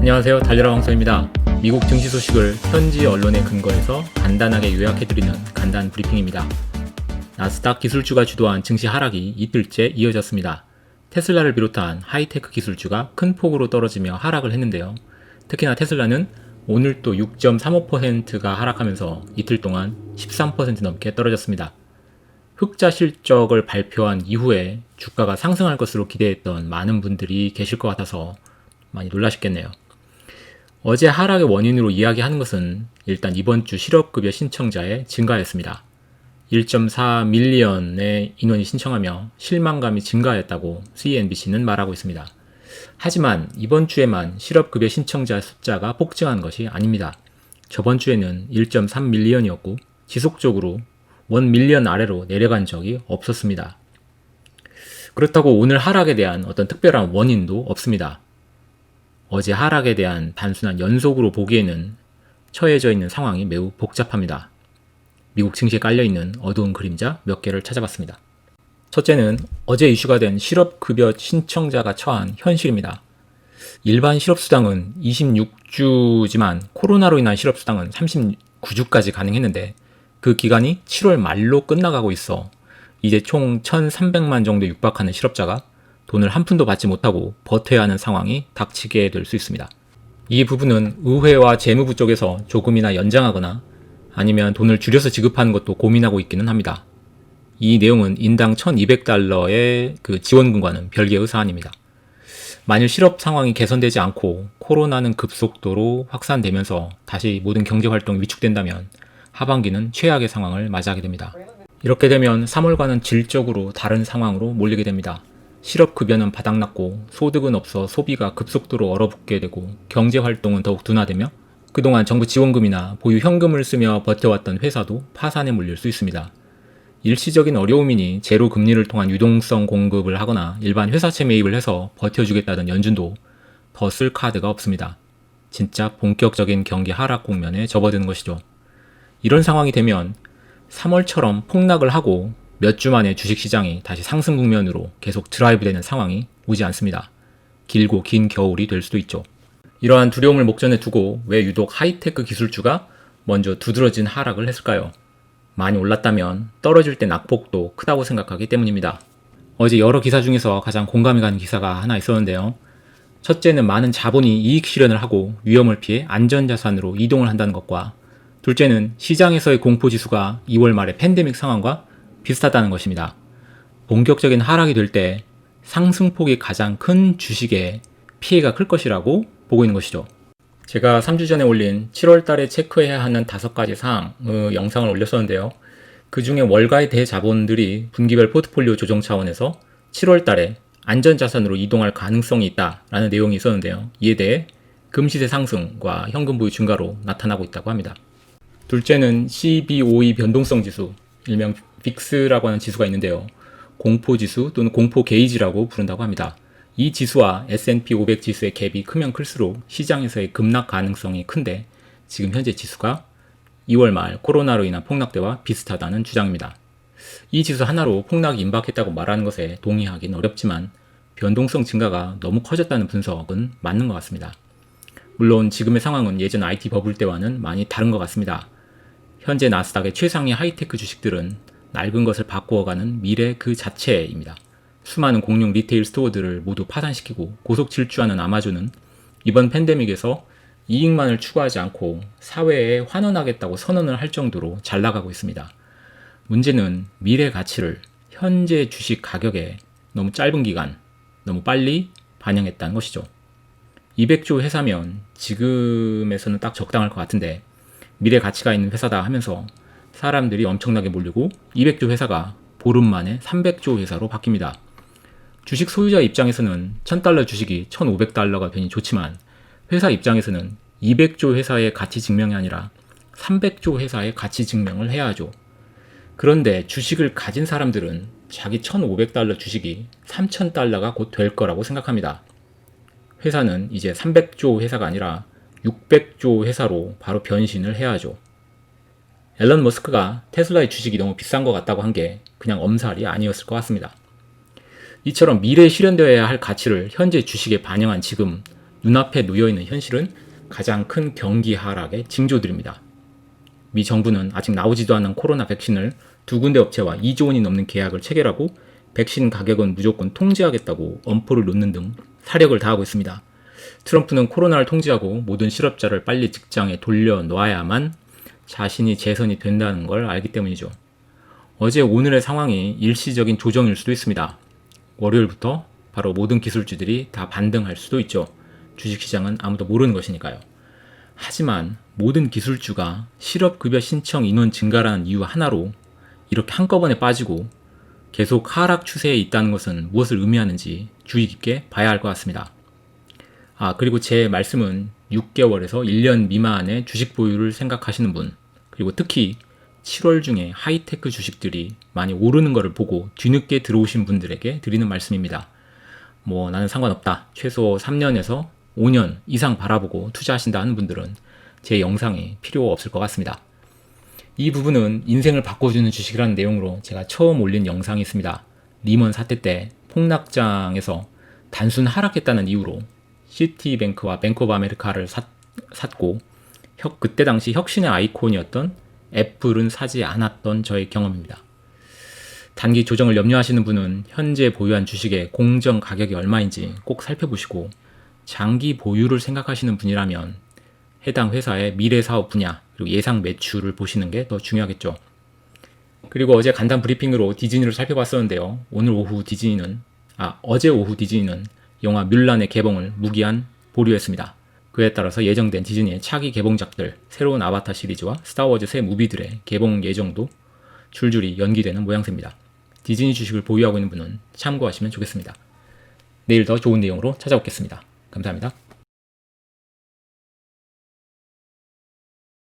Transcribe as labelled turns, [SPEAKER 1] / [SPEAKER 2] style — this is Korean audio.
[SPEAKER 1] 안녕하세요. 달려라 황소입니다. 미국 증시 소식을 현지 언론에 근거해서 간단하게 요약해드리는 간단 브리핑입니다. 나스닥 기술주가 주도한 증시 하락이 이틀째 이어졌습니다. 테슬라를 비롯한 하이테크 기술주가 큰 폭으로 떨어지며 하락을 했는데요. 특히나 테슬라는 오늘 또 6.35%가 하락하면서 이틀 동안 13% 넘게 떨어졌습니다. 흑자 실적을 발표한 이후에 주가가 상승할 것으로 기대했던 많은 분들이 계실 것 같아서 많이 놀라셨겠네요. 어제 하락의 원인으로 이야기하는 것은 일단 이번 주 실업급여 신청자의 증가였습니다. 1.4 밀리언의 인원이 신청하며 실망감이 증가했다고 CNBC는 말하고 있습니다. 하지만 이번 주에만 실업급여 신청자 숫자가 폭증한 것이 아닙니다. 저번 주에는 1.3 밀리언이었고 지속적으로 1 밀리언 아래로 내려간 적이 없었습니다. 그렇다고 오늘 하락에 대한 어떤 특별한 원인도 없습니다. 어제 하락에 대한 단순한 연속으로 보기에는 처해져 있는 상황이 매우 복잡합니다. 미국 증시에 깔려있는 어두운 그림자 몇 개를 찾아봤습니다. 첫째는 어제 이슈가 된 실업급여 신청자가 처한 현실입니다. 일반 실업수당은 26주지만 코로나로 인한 실업수당은 39주까지 가능했는데 그 기간이 7월 말로 끝나가고 있어 이제 총 1,300만 정도 육박하는 실업자가 돈을 한 푼도 받지 못하고 버텨야 하는 상황이 닥치게 될 수 있습니다. 이 부분은 의회와 재무부 쪽에서 조금이나 연장하거나 아니면 돈을 줄여서 지급하는 것도 고민하고 있기는 합니다. 이 내용은 인당 1200달러의 그 지원금과는 별개의 사안입니다. 만일 실업 상황이 개선되지 않고 코로나는 급속도로 확산되면서 다시 모든 경제 활동이 위축된다면 하반기는 최악의 상황을 맞이하게 됩니다. 이렇게 되면 3월과는 질적으로 다른 상황으로 몰리게 됩니다. 실업 급여는 바닥났고 소득은 없어 소비가 급속도로 얼어붙게 되고 경제 활동은 더욱 둔화되며 그동안 정부 지원금이나 보유 현금을 쓰며 버텨왔던 회사도 파산에 몰릴 수 있습니다. 일시적인 어려움이니 제로 금리를 통한 유동성 공급을 하거나 일반 회사채 매입을 해서 버텨주겠다던 연준도 더 쓸 카드가 없습니다. 진짜 본격적인 경기 하락 국면에 접어드는 것이죠. 이런 상황이 되면 3월처럼 폭락을 하고 몇 주 만에 주식시장이 다시 상승 국면으로 계속 드라이브 되는 상황이 오지 않습니다. 길고 긴 겨울이 될 수도 있죠. 이러한 두려움을 목전에 두고 왜 유독 하이테크 기술주가 먼저 두드러진 하락을 했을까요? 많이 올랐다면 떨어질 때 낙폭도 크다고 생각하기 때문입니다. 어제 여러 기사 중에서 가장 공감이 가는 기사가 하나 있었는데요. 첫째는 많은 자본이 이익 실현을 하고 위험을 피해 안전자산으로 이동을 한다는 것과 둘째는 시장에서의 공포지수가 2월 말의 팬데믹 상황과 비슷하다는 것입니다. 본격적인 하락이 될 때 상승폭이 가장 큰 주식에 피해가 클 것이라고 보고 있는 것이죠. 제가 3주 전에 올린 7월 달에 체크해야 하는 다섯 가지 사항 의 영상을 올렸었는데요. 그 중에 월가의 대자본들이 분기별 포트폴리오 조정 차원에서 7월 달에 안전자산으로 이동할 가능성이 있다라는 내용이 있었는데요. 이에 대해 금시세 상승과 현금 보유 증가로 나타나고 있다고 합니다. 둘째는 CBOE 변동성 지수, 일명 빅스라고 하는 지수가 있는데요. 공포 지수 또는 공포 게이지라고 부른다고 합니다. 이 지수와 S&P 500 지수의 갭이 크면 클수록 시장에서의 급락 가능성이 큰데 지금 현재 지수가 2월 말 코로나로 인한 폭락대와 비슷하다는 주장입니다. 이 지수 하나로 폭락이 임박했다고 말하는 것에 동의하기는 어렵지만 변동성 증가가 너무 커졌다는 분석은 맞는 것 같습니다. 물론 지금의 상황은 예전 IT 버블 때와는 많이 다른 것 같습니다. 현재 나스닥의 최상위 하이테크 주식들은 낡은 것을 바꾸어가는 미래 그 자체입니다. 수많은 공룡 리테일 스토어들을 모두 파산시키고 고속 질주하는 아마존은 이번 팬데믹에서 이익만을 추구하지 않고 사회에 환원하겠다고 선언을 할 정도로 잘 나가고 있습니다. 문제는 미래 가치를 현재 주식 가격에 너무 짧은 기간, 너무 빨리 반영했다는 것이죠. 200조 회사면 지금에서는 딱 적당할 것 같은데 미래 가치가 있는 회사다 하면서 사람들이 엄청나게 몰리고 200조 회사가 보름 만에 300조 회사로 바뀝니다. 주식 소유자 입장에서는 1000달러 주식이 1500달러가 되니 좋지만 회사 입장에서는 200조 회사의 가치 증명이 아니라 300조 회사의 가치 증명을 해야 하죠. 그런데 주식을 가진 사람들은 자기 1500달러 주식이 3000달러가 곧 될 거라고 생각합니다. 회사는 이제 300조 회사가 아니라 600조 회사로 바로 변신을 해야 하죠. 앨런 머스크가 테슬라의 주식이 너무 비싼 것 같다고 한 게 그냥 엄살이 아니었을 것 같습니다. 이처럼 미래에 실현되어야 할 가치를 현재 주식에 반영한 지금 눈앞에 놓여있는 현실은 가장 큰 경기 하락의 징조들입니다. 미 정부는 아직 나오지도 않은 코로나 백신을 두 군데 업체와 2조 원이 넘는 계약을 체결하고 백신 가격은 무조건 통제하겠다고 엄포를 놓는 등 사력을 다하고 있습니다. 트럼프는 코로나를 통제하고 모든 실업자를 빨리 직장에 돌려놓아야만 자신이 재선이 된다는 걸 알기 때문이죠. 어제 오늘의 상황이 일시적인 조정일 수도 있습니다. 월요일부터 바로 모든 기술주들이 다 반등할 수도 있죠. 주식시장은 아무도 모르는 것이니까요. 하지만 모든 기술주가 실업급여 신청 인원 증가라는 이유 하나로 이렇게 한꺼번에 빠지고 계속 하락 추세에 있다는 것은 무엇을 의미하는지 주의 깊게 봐야 할 것 같습니다. 아, 그리고 제 말씀은 6개월에서 1년 미만의 주식 보유를 생각하시는 분, 그리고 특히 7월 중에 하이테크 주식들이 많이 오르는 것을 보고 뒤늦게 들어오신 분들에게 드리는 말씀입니다. 뭐 나는 상관없다. 최소 3년에서 5년 이상 바라보고 투자하신다 하는 분들은 제 영상이 필요 없을 것 같습니다. 이 부분은 인생을 바꿔주는 주식이라는 내용으로 제가 처음 올린 영상이 있습니다. 리먼 사태 때 폭락장에서 단순 하락했다는 이유로 시티뱅크와 뱅크 오브 아메리카를 샀, 샀고 혁, 그때 당시 혁신의 아이콘이었던 애플은 사지 않았던 저의 경험입니다. 단기 조정을 염려하시는 분은 현재 보유한 주식의 공정 가격이 얼마인지 꼭 살펴보시고 장기 보유를 생각하시는 분이라면 해당 회사의 미래 사업 분야 그리고 예상 매출을 보시는 게 더 중요하겠죠. 그리고 어제 간단 브리핑으로 디즈니를 살펴봤었는데요. 오늘 오후 디즈니는 아 어제 오후 디즈니는 영화 뮬란의 개봉을 무기한 보류했습니다. 그에 따라서 예정된 디즈니의 차기 개봉작들, 새로운 아바타 시리즈와 스타워즈 새 무비들의 개봉 예정도 줄줄이 연기되는 모양새입니다. 디즈니 주식을 보유하고 있는 분은 참고하시면 좋겠습니다. 내일 더 좋은 내용으로 찾아오겠습니다. 감사합니다.